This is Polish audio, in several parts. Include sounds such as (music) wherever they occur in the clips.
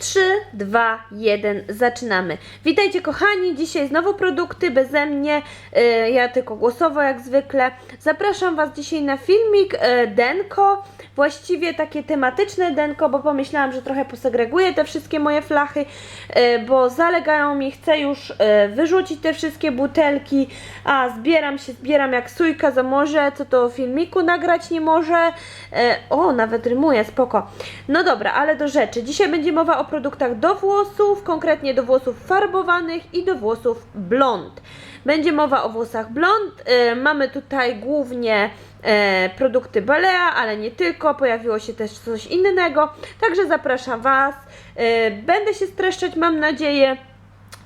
3, 2, 1, zaczynamy. Witajcie kochani, dzisiaj znowu produkty beze mnie, y, ja tylko głosowo jak zwykle. Zapraszam Was dzisiaj na filmik y, Denko, właściwie takie tematyczne Denko, bo pomyślałam, że trochę posegreguję te wszystkie moje flachy, y, bo zalegają mi, chcę już wyrzucić te wszystkie butelki, a zbieram się, zbieram jak sójka za morze, co to filmiku nagrać nie może. O, nawet rymuje, spoko. No dobra, ale do rzeczy. Dzisiaj będzie mowa o produktach do włosów, konkretnie do włosów farbowanych i do włosów blond. Będzie mowa o włosach blond. E, mamy tutaj głównie e, produkty Balea, ale nie tylko. Pojawiło się też coś innego. Także zapraszam Was. E, będę się streszczać, mam nadzieję.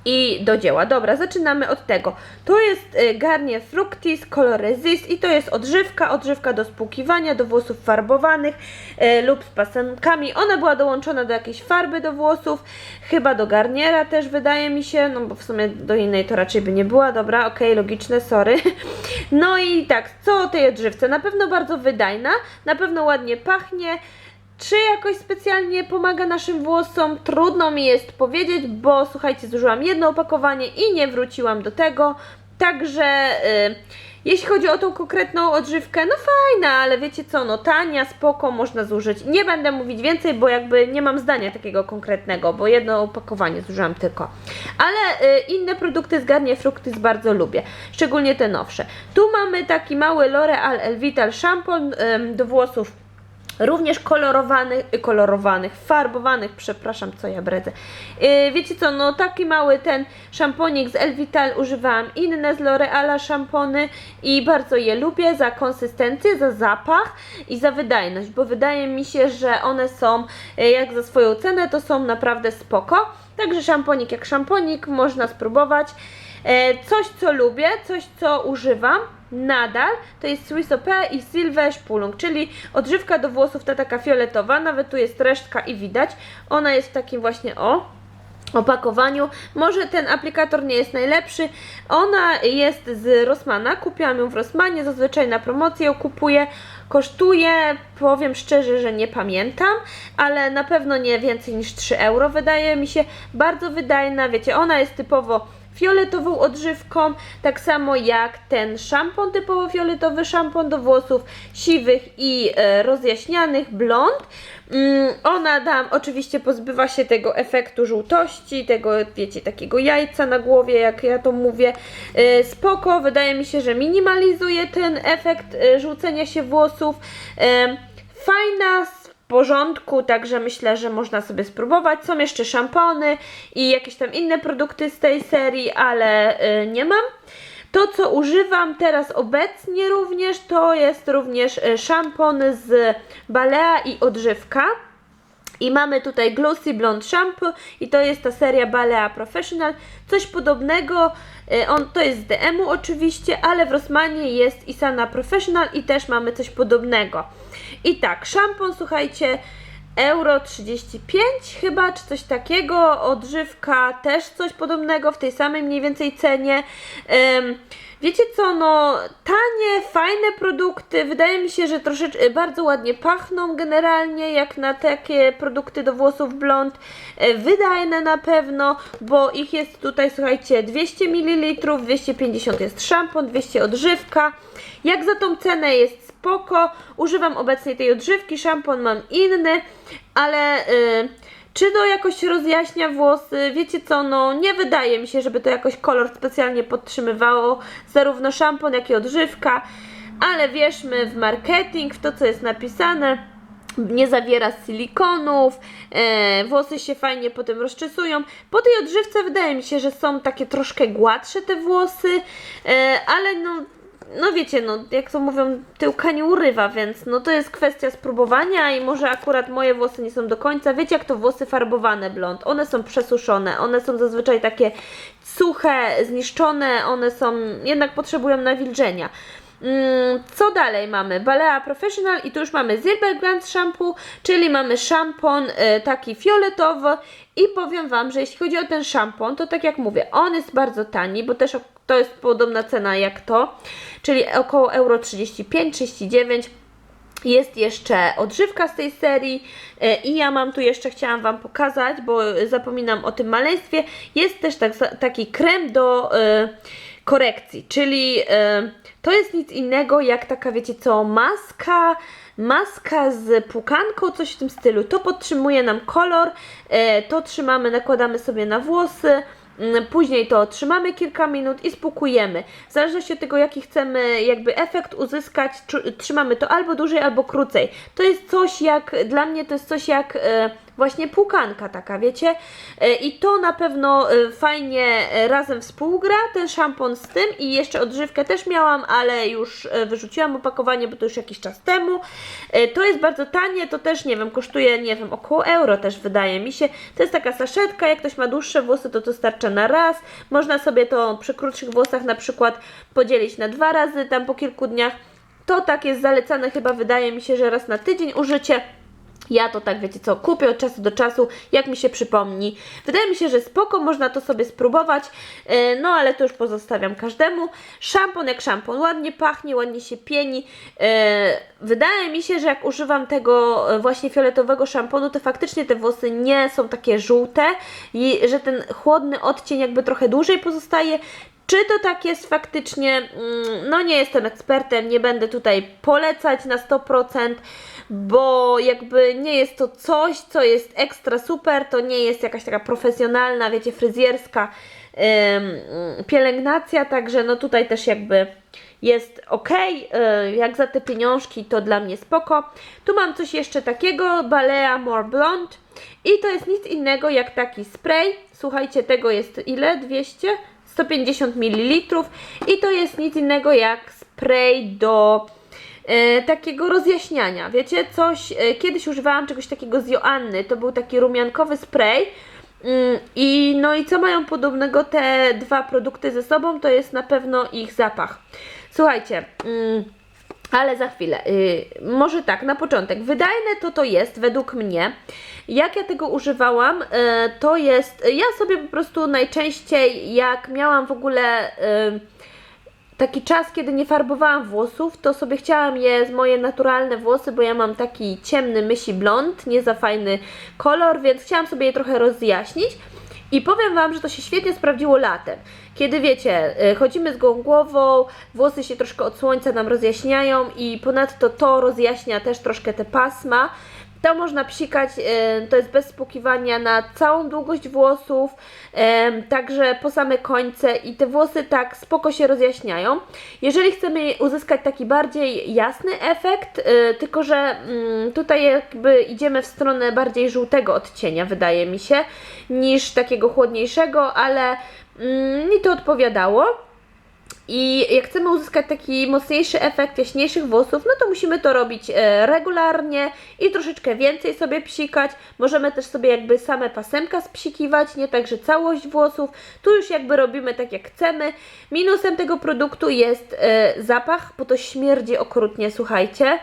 I do dzieła. Dobra, zaczynamy od tego. To jest y, Garnier Fructis Color Resist i to jest odżywka, odżywka do spłukiwania, do włosów farbowanych y, lub z pasenkami. Ona była dołączona do jakiejś farby do włosów, chyba do Garniera też wydaje mi się, no bo w sumie do innej to raczej by nie była. Dobra, okej, logiczne, sorry. (laughs) No i tak, co o tej odżywce? Na pewno bardzo wydajna, na pewno ładnie pachnie. Czy jakoś specjalnie pomaga naszym włosom? Trudno mi jest powiedzieć, bo słuchajcie, zużyłam jedno opakowanie i nie wróciłam do tego. Także y, jeśli chodzi o tą konkretną odżywkę, no fajna, ale wiecie co, no tania, spoko, można zużyć. Nie będę mówić więcej, bo jakby nie mam zdania takiego konkretnego, bo jedno opakowanie zużyłam tylko. Ale y, inne produkty z Garnier Fructis bardzo lubię, szczególnie te nowsze. Tu mamy taki mały L'Oreal Elvital Shampoo ym, do włosów Również kolorowanych, y, kolorowanych, farbowanych, przepraszam, co ja bredzę. Yy, wiecie co, no taki mały ten szamponik z Elvital używałam inne z L'Oreala szampony i bardzo je lubię za konsystencję, za zapach i za wydajność, bo wydaje mi się, że one są, y, jak za swoją cenę, to są naprawdę spoko. Także szamponik jak szamponik, można spróbować. E, Coś, co lubię, coś, co używam nadal, to jest Swiss Opea i Silver Spulung, czyli odżywka do włosów ta taka fioletowa, nawet tu jest resztka i widać. Ona jest w takim właśnie, o, opakowaniu. Może ten aplikator nie jest najlepszy. Ona jest z Rossmana. Kupiłam ją w Rossmanie, zazwyczaj na promocję ją kupuję. Kosztuje, powiem szczerze, że nie pamiętam, ale na pewno nie więcej niż 3 euro. Wydaje mi się bardzo wydajna. Wiecie, ona jest typowo fioletową odżywką, tak samo jak ten szampon typowo fioletowy, szampon do włosów siwych i e, rozjaśnianych, blond. Mm, ona tam oczywiście pozbywa się tego efektu żółtości, tego wiecie, takiego jajca na głowie, jak ja to mówię. E, spoko, wydaje mi się, że minimalizuje ten efekt e, żółcenia się włosów. Fajna, porządku, także myślę, że można sobie spróbować. Są jeszcze szampony i jakieś tam inne produkty z tej serii, ale y, nie mam. To, co używam teraz obecnie również, to jest również y, szampon z Balea i odżywka. I mamy tutaj Glossy Blonde Shampoo i to jest ta seria Balea Professional. Coś podobnego, y, on to jest z DM-u oczywiście, ale w Rossmanie jest Isana Professional i też mamy coś podobnego. I tak, szampon, słuchajcie, euro 35 chyba, czy coś takiego, odżywka też coś podobnego w tej samej mniej więcej cenie. Ym, wiecie co, no tanie, fajne produkty, wydaje mi się, że troszeczkę bardzo ładnie pachną generalnie, jak na takie produkty do włosów blond, E, wydajne na pewno, bo ich jest tutaj, słuchajcie, 200 ml, 250 jest szampon, 200 odżywka, jak za tą cenę jest spoko, używam obecnie tej odżywki, szampon mam inny, ale... y, czy to jakoś rozjaśnia włosy? Wiecie co, no nie wydaje mi się, żeby to jakoś kolor specjalnie podtrzymywało, zarówno szampon, jak i odżywka, ale wierzmy w marketing, w to co jest napisane. Nie zawiera silikonów, e, włosy się fajnie potem rozczesują. Po tej odżywce wydaje mi się, że są takie troszkę gładsze te włosy, e, ale no no wiecie, no jak to mówią, tyłka nie urywa, więc no to jest kwestia spróbowania i może akurat moje włosy nie są do końca. Wiecie jak to włosy farbowane blond, one są przesuszone, one są zazwyczaj takie suche, zniszczone, one są, jednak potrzebują nawilżenia. Mm, Co dalej mamy? Balea Professional i tu już mamy Zilber Grand Shampoo, czyli mamy szampon y, taki fioletowy i powiem Wam, że jeśli chodzi o ten szampon, to tak jak mówię, on jest bardzo tani, bo też to jest podobna cena jak to, czyli około euro 35-39 Jest jeszcze odżywka z tej serii e, i ja mam tu jeszcze, chciałam Wam pokazać, bo zapominam o tym maleństwie. Jest też tak, taki krem do e, korekcji, czyli e, to jest nic innego jak taka, wiecie co, maska, maska z pukanką, coś w tym stylu. To podtrzymuje nam kolor, to trzymamy, nakładamy sobie na włosy. Mm, Później to trzymamy kilka minut i spukujemy. W zależności od tego, jaki chcemy jakby efekt uzyskać, tr- trzymamy to albo dłużej, albo krócej. To jest coś jak, dla mnie to jest coś jak e, właśnie płukanka taka, wiecie? E, I to na pewno e, fajnie e, razem współgra, ten szampon z tym i jeszcze odżywkę też miałam, ale już wyrzuciłam opakowanie, bo to już jakiś czas temu. To jest bardzo tanie, to też nie wiem, kosztuje, nie wiem, około euro też wydaje mi się. To jest taka saszetka, jak ktoś ma dłuższe włosy, to to starcza na raz. Można sobie to przy krótszych włosach na przykład podzielić na dwa razy, tam po kilku dniach. To tak jest zalecane chyba, wydaje mi się, że raz na tydzień użycie. Ja to tak, wiecie co, kupię od czasu do czasu, jak mi się przypomni. Wydaje mi się, że spoko, można to sobie spróbować, e, no ale to już pozostawiam każdemu. Szampon jak szampon, ładnie pachnie, ładnie się pieni. E, Wydaje mi się, że jak używam tego e, właśnie fioletowego szamponu, to faktycznie te włosy nie są takie żółte i że ten chłodny odcień jakby trochę dłużej pozostaje. Czy to tak jest faktycznie? Mm, No nie jestem ekspertem, nie będę tutaj polecać na 100%, bo jakby nie jest to coś, co jest ekstra super, to nie jest jakaś taka profesjonalna, wiecie, fryzjerska pielęgnacja, także no tutaj też jakby jest ok, jak za te pieniążki to dla mnie spoko. Tu mam coś jeszcze takiego, Balea More Blonde i to jest nic innego jak taki spray, słuchajcie, tego jest ile? 200? 150 ml i to jest nic innego jak spray do e, takiego rozjaśniania. Wiecie, coś, e, kiedyś używałam czegoś takiego z Joanny, to był taki rumiankowy spray. Mm, I no i co mają podobnego te dwa produkty ze sobą, to jest na pewno ich zapach. Słuchajcie, mm, ale za chwilę. Y, może tak, na początek. Wydajne to to jest, według mnie. Jak ja tego używałam, y, to jest. Ja sobie po prostu najczęściej, jak miałam w ogóle. Taki czas, kiedy nie farbowałam włosów, to sobie chciałam je moje naturalne włosy, bo ja mam taki ciemny mysi blond, nie za fajny kolor, więc chciałam sobie je trochę rozjaśnić. I powiem Wam, że to się świetnie sprawdziło latem. Kiedy wiecie, y, chodzimy z głową, włosy się troszkę od słońca nam rozjaśniają i ponadto to rozjaśnia też troszkę te pasma. To można psikać, y, to jest bez spłukiwania na całą długość włosów, em, także po same końce i te włosy tak spoko się rozjaśniają. Jeżeli chcemy uzyskać taki bardziej jasny efekt, y, tylko że mm, tutaj jakby idziemy w stronę bardziej żółtego odcienia, wydaje mi się, niż takiego chłodniejszego, ale mm, mi to odpowiadało. I jak chcemy uzyskać taki mocniejszy efekt jaśniejszych włosów, no to musimy to robić e, regularnie i troszeczkę więcej sobie psikać. Możemy też sobie jakby same pasemka spsikiwać, nie tak, że całość włosów. Tu już jakby robimy tak jak chcemy. Minusem tego produktu jest e, zapach, bo to śmierdzi okrutnie, słuchajcie.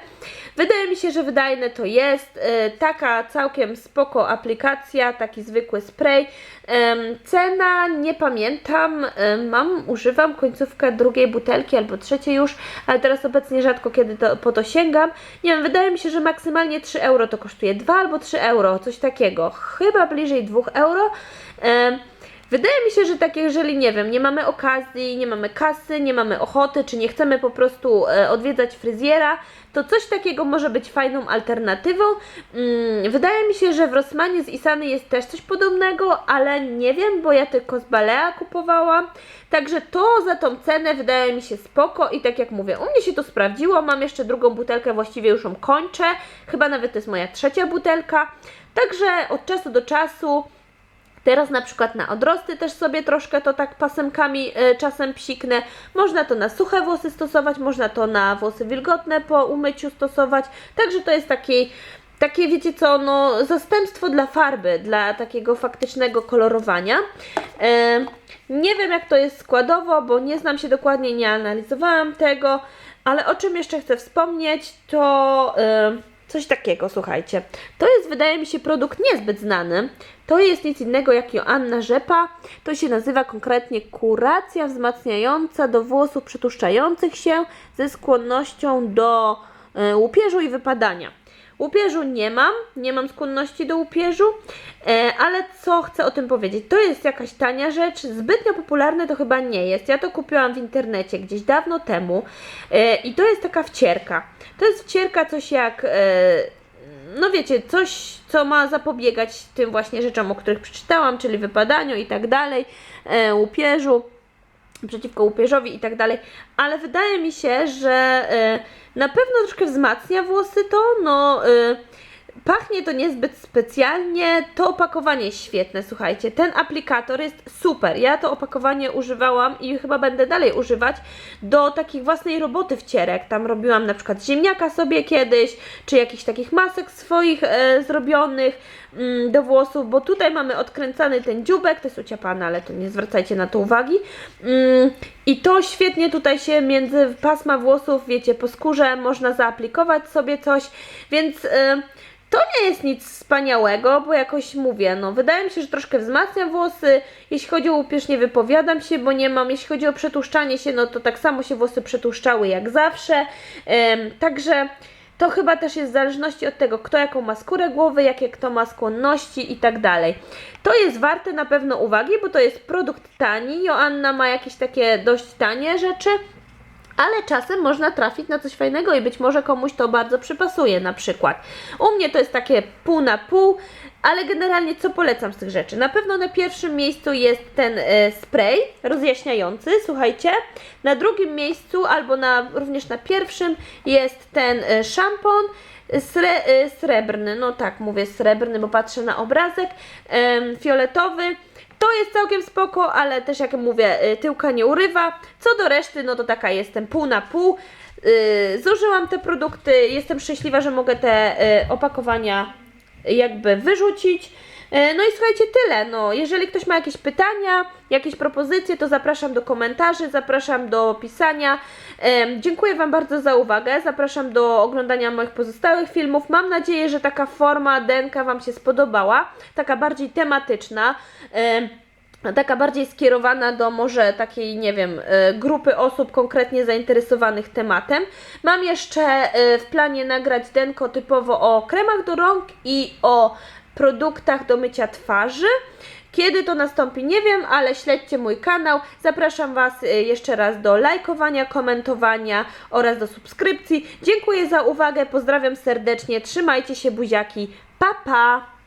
Wydaje mi się, że wydajne to jest. E, taka całkiem spoko aplikacja, taki zwykły spray. Cena nie pamiętam, em, mam, używam końcówkę drugiej butelki albo trzeciej już, ale teraz obecnie rzadko kiedy to, po to sięgam. Nie wiem, wydaje mi się, że maksymalnie 3 euro to kosztuje, 2 albo 3 euro, coś takiego, chyba bliżej 2 euro. Wydaje mi się, że tak jeżeli, nie wiem, nie mamy okazji, nie mamy kasy, nie mamy ochoty, czy nie chcemy po prostu e, odwiedzać fryzjera, to coś takiego może być fajną alternatywą. Mm, wydaje mi się, że w Rossmanie z Isany jest też coś podobnego, ale nie wiem, bo ja tylko z Balea kupowałam. Także to za tą cenę wydaje mi się spoko i tak jak mówię, u mnie się to sprawdziło. Mam jeszcze drugą butelkę, właściwie już ją kończę. Chyba nawet to jest moja trzecia butelka. Także od czasu do czasu Teraz na przykład na odrosty też sobie troszkę to tak pasemkami e, czasem psiknę. Można to na suche włosy stosować, można to na włosy wilgotne po umyciu stosować. Także to jest taki, takie wiecie co, no zastępstwo dla farby, dla takiego faktycznego kolorowania. E, nie wiem jak to jest składowo, bo nie znam się dokładnie, nie analizowałam tego, ale o czym jeszcze chcę wspomnieć, to... E, Coś takiego, słuchajcie. To jest, wydaje mi się, produkt niezbyt znany. To jest nic innego jak Joanna Rzepa. To się nazywa konkretnie kuracja wzmacniająca do włosów przetłuszczających się ze skłonnością do e, łupieżu i wypadania. Łupieżu nie mam, nie mam skłonności do łupieżu, e, ale co chcę o tym powiedzieć? To jest jakaś tania rzecz, zbytnio popularne to chyba nie jest. Ja to kupiłam w internecie gdzieś dawno temu e, i to jest taka wcierka. To jest wcierka coś jak, e, no wiecie, coś co ma zapobiegać tym właśnie rzeczom, o których przeczytałam, czyli wypadaniu i tak dalej, e, łupieżu przeciwko łupieżowi i tak dalej, ale wydaje mi się, że e, na pewno troszkę wzmacnia włosy to, no e, pachnie to niezbyt specjalnie, to opakowanie świetne, słuchajcie, ten aplikator jest super, ja to opakowanie używałam i chyba będę dalej używać do takich własnej roboty wcierek, tam robiłam na przykład ziemniaka sobie kiedyś, czy jakichś takich masek swoich e, zrobionych mm, do włosów, bo tutaj mamy odkręcany ten dziubek, to jest uciapane, ale to nie zwracajcie na to uwagi. Mm, I to świetnie tutaj się między pasma włosów, wiecie, po skórze można zaaplikować sobie coś, więc y, to nie jest nic wspaniałego, bo jakoś mówię, no wydaje mi się, że troszkę wzmacnia włosy. Jeśli chodzi o łupież, nie wypowiadam się, bo nie mam. Jeśli chodzi o przetłuszczanie się, no to tak samo się włosy przetłuszczały jak zawsze. Także to chyba też jest w zależności od tego, kto jaką ma skórę głowy, jakie kto ma skłonności i tak dalej. To jest warte na pewno uwagi, bo to jest produkt tani. Joanna ma jakieś takie dość tanie rzeczy. Ale czasem można trafić na coś fajnego i być może komuś to bardzo przypasuje na przykład. U mnie to jest takie pół na pół, ale generalnie co polecam z tych rzeczy? Na pewno na pierwszym miejscu jest ten e, spray rozjaśniający, słuchajcie. Na drugim miejscu albo na, również na pierwszym jest ten e, szampon sre, e, srebrny, no tak mówię srebrny, bo patrzę na obrazek, fioletowy. To jest całkiem spoko, ale też jak mówię, y, tyłka nie urywa. Co do reszty, no to taka jestem pół na pół. Yy, Zużyłam te produkty, jestem szczęśliwa, że mogę te y, opakowania jakby wyrzucić. Yy, No i słuchajcie, tyle. No, jeżeli ktoś ma jakieś pytania, jakieś propozycje, to zapraszam do komentarzy, zapraszam do pisania. Em, Dziękuję Wam bardzo za uwagę. Zapraszam do oglądania moich pozostałych filmów. Mam nadzieję, że taka forma DNK Wam się spodobała, taka bardziej tematyczna. Em, taka bardziej skierowana do może takiej, nie wiem, e, grupy osób konkretnie zainteresowanych tematem. Mam jeszcze e, w planie nagrać denko typowo o kremach do rąk i o produktach do mycia twarzy. Kiedy to nastąpi, nie wiem, ale śledźcie mój kanał. Zapraszam Was e, jeszcze raz do lajkowania, komentowania oraz do subskrypcji. Dziękuję za uwagę, pozdrawiam serdecznie, trzymajcie się buziaki, pa pa!